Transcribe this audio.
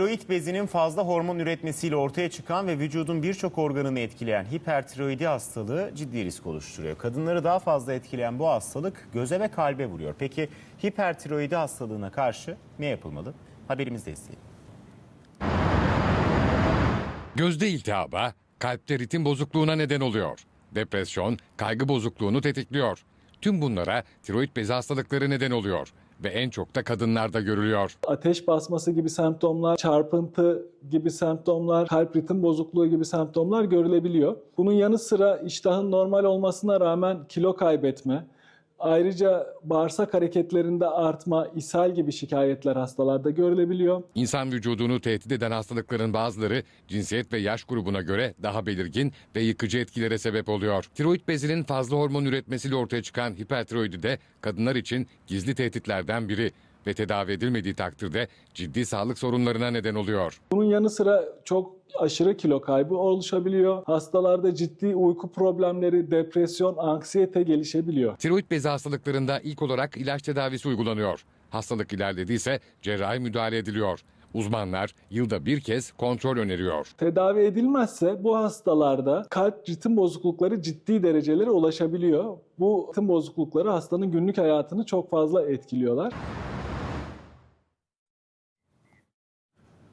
Tiroid bezinin fazla hormon üretmesiyle ortaya çıkan ve vücudun birçok organını etkileyen hipertiroidi hastalığı ciddi risk oluşturuyor. Kadınları daha fazla etkileyen bu hastalık göze ve kalbe vuruyor. Peki hipertiroidi hastalığına karşı ne yapılmalı? Haberimizde izleyelim. Gözde iltihaba, kalpte ritim bozukluğuna neden oluyor. Depresyon, kaygı bozukluğunu tetikliyor. Tüm bunlara tiroid bezi hastalıkları neden oluyor ve en çok da kadınlarda görülüyor. ateş basması gibi semptomlar, çarpıntı gibi semptomlar, kalp ritim bozukluğu gibi semptomlar görülebiliyor. Bunun yanı sıra iştahın normal olmasına rağmen kilo kaybetme, ayrıca bağırsak hareketlerinde artma, ishal gibi şikayetler hastalarda görülebiliyor. İnsan vücudunu tehdit eden hastalıkların bazıları cinsiyet ve yaş grubuna göre daha belirgin ve yıkıcı etkilere sebep oluyor. Tiroid bezinin fazla hormon üretmesiyle ortaya çıkan hipertiroidi de kadınlar için gizli tehditlerden biri ve tedavi edilmediği takdirde ciddi sağlık sorunlarına neden oluyor. Bunun yanı sıra çok aşırı kilo kaybı oluşabiliyor. Hastalarda ciddi uyku problemleri, depresyon, anksiyete gelişebiliyor. Tiroid bezi hastalıklarında ilk olarak ilaç tedavisi uygulanıyor. Hastalık ilerlediyse cerrahi müdahale ediliyor. Uzmanlar yılda bir kez kontrol öneriyor. Tedavi edilmezse bu hastalarda kalp ritim bozuklukları ciddi derecelere ulaşabiliyor. Bu ritim bozuklukları hastanın günlük hayatını çok fazla etkiliyorlar.